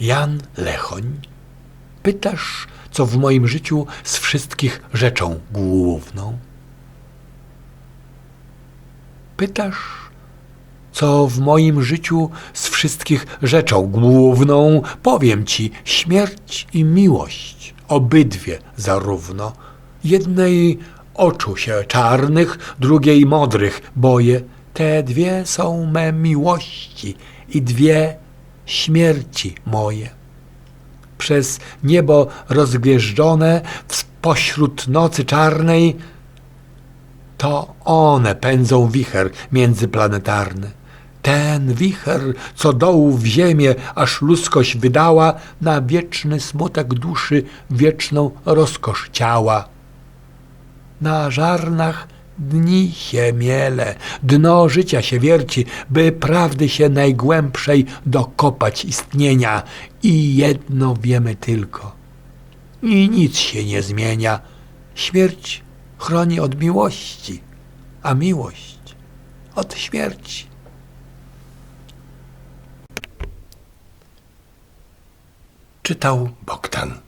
Jan Lechoń, pytasz, co w moim życiu z wszystkich rzeczą główną? Pytasz, co w moim życiu z wszystkich rzeczą główną? Powiem ci, śmierć i miłość, obydwie zarówno. Jednej oczu się czarnych, drugiej modrych boję. Te dwie są me miłości i dwie śmierci moje. Przez niebo rozgwieżdżone, pośród nocy czarnej, to one pędzą wicher międzyplanetarny. Ten wicher, co dołu w ziemię, aż ludzkość wydała na wieczny smutek duszy, wieczną rozkosz ciała. Na żarnach dni się miele, dno życia się wierci, by prawdy się najgłębszej dokopać istnienia. I jedno wiemy tylko. I nic się nie zmienia. Śmierć chroni od miłości, a miłość od śmierci. Czytał Bogdan.